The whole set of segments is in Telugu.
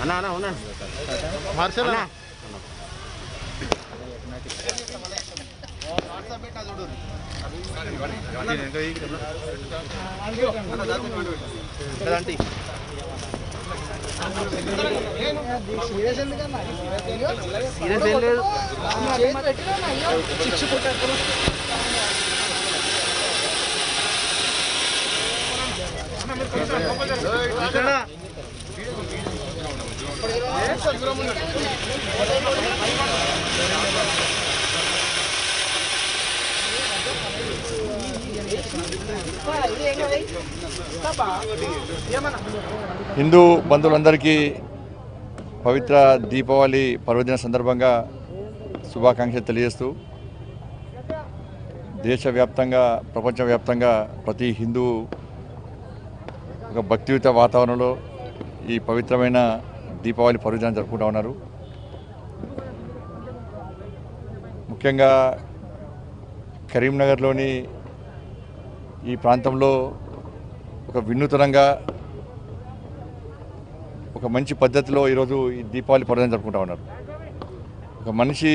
అన్నా అన్నా ఉన్నా మార్షల్ అన్నా సీరియస్ ఏం లేదు. హిందూ బంధువులందరికీ పవిత్ర దీపావళి పర్వదిన సందర్భంగా శుభాకాంక్షలు తెలియజేస్తూ దేశవ్యాప్తంగా ప్రపంచవ్యాప్తంగా ప్రతి హిందూ ఒక భక్తియుత వాతావరణంలో ఈ పవిత్రమైన దీపావళి పర్వదినం జరుపుకుంటూ ఉన్నారు. ముఖ్యంగా కరీంనగర్లోని ఈ ప్రాంతంలో ఒక వినూతనంగా ఒక మంచి పద్ధతిలో ఈరోజు ఈ దీపావళి పర్వదినం జరుపుకుంటా ఉన్నారు. ఒక మనిషి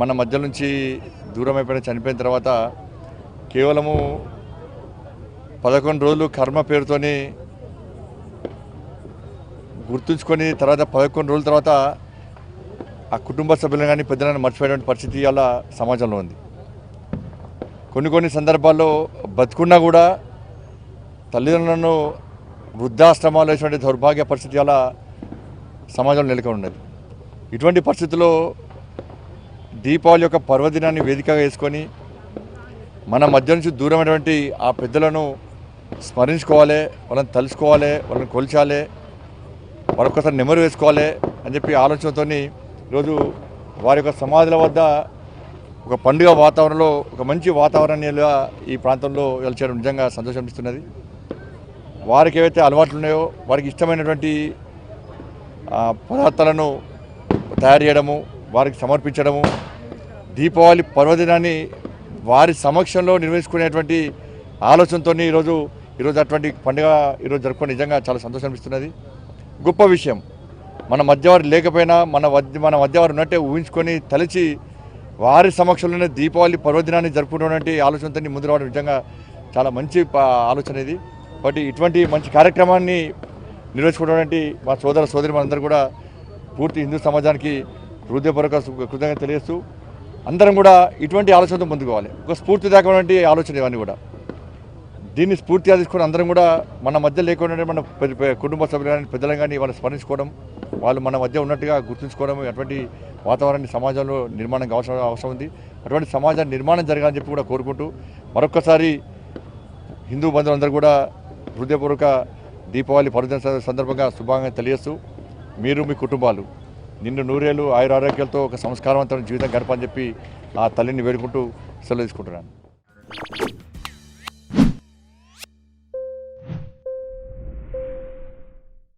మన మధ్య నుంచి దూరం అయిపోయిన చనిపోయిన తర్వాత కేవలము పదకొండు రోజులు కర్మ పేరుతోనే గుర్తుంచుకొని తర్వాత పదకొండు రోజుల తర్వాత ఆ కుటుంబ సభ్యులను కానీ పెద్దలను మర్చిపోయేటువంటి పరిస్థితి ఇవాళ సమాజంలో ఉంది. కొన్ని కొన్ని సందర్భాల్లో బతుకున్నా కూడా తల్లిదండ్రులను వృద్ధాశ్రమాలు వేసినటువంటి దౌర్భాగ్య పరిస్థితి అలా సమాజంలో నెలకొని ఉన్నది. ఇటువంటి పరిస్థితుల్లో దీపావళి యొక్క పర్వదినాన్ని వేదికగా వేసుకొని మన మధ్య నుంచి దూరమైనటువంటి ఆ పెద్దలను స్మరించుకోవాలి వాళ్ళని తలుసుకోవాలి వాళ్ళని కొలిచాలి మరొకసారి నెమరు వేసుకోవాలి అని చెప్పి ఆలోచనతో ఈరోజు వారి యొక్క సమాధుల వద్ద ఒక పండుగ వాతావరణంలో ఒక మంచి వాతావరణంగా ఈ ప్రాంతంలో వెలిచేయడం నిజంగా సంతోషం ఇస్తున్నది వారికి ఏవైతే అలవాట్లు ఉన్నాయో వారికి ఇష్టమైనటువంటి పదార్థాలను తయారు చేయడము వారికి సమర్పించడము దీపావళి పర్వదినాన్ని వారి సమక్షంలో నిర్వహించుకునేటువంటి ఆలోచనతో ఈరోజు ఈరోజు అటువంటి పండుగ ఈరోజు జరుపుకొని నిజంగా చాలా సంతోషం ఇస్తున్నది గొప్ప విషయం. మన మధ్యవారు లేకపోయినా మన మన మధ్యవారు ఉన్నట్టే ఊహించుకొని తలచి వారి సమక్షంలోనే దీపావళి పర్వదినాన్ని జరుపుకున్నటువంటి ఆలోచనతో ముందు రావడం నిజంగా చాలా మంచి ఆలోచన ఇది. కాబట్టి ఇటువంటి మంచి కార్యక్రమాన్ని నిర్వహించుకున్నటువంటి మా సోదర సోదరి మనందరూ కూడా పూర్తి హిందూ సమాజానికి హృదయపూర్వక కృతజ్ఞత తెలియస్తూ అందరం కూడా ఇటువంటి ఆలోచనతో ముందుకోవాలి ఒక ఒక స్ఫూర్తిదాయకమైనటువంటి ఆలోచన ఇవన్నీ కూడా. దీన్ని స్ఫూర్తిగా తీసుకొని అందరం కూడా మన మధ్య లేకుండా మన కుటుంబ సభ్యులు కానీ పెద్దలు కానీ వాళ్ళు స్మరించుకోవడం వాళ్ళు మన మధ్య ఉన్నట్టుగా గుర్తుంచుకోవడం అటువంటి వాతావరణాన్ని సమాజంలో నిర్మాణం అవసరం అవసరం ఉంది. అటువంటి సమాజాన్ని నిర్మాణం జరగాలని చెప్పి కూడా కోరుకుంటూ మరొక్కసారి హిందూ బంధువులందరూ కూడా హృదయపూర్వక దీపావళి పర్వదిన సందర్భంగా శుభాంగా తెలియస్తూ మీరు మీ కుటుంబాలు నిన్ను నూరేళ్ళు ఆయుర ఆరోగ్యాలతో ఒక సంస్కారవంతమైన జీవితం గడపని చెప్పి ఆ తల్లిని వేడుకుంటూ సెలవు తీసుకుంటున్నాను.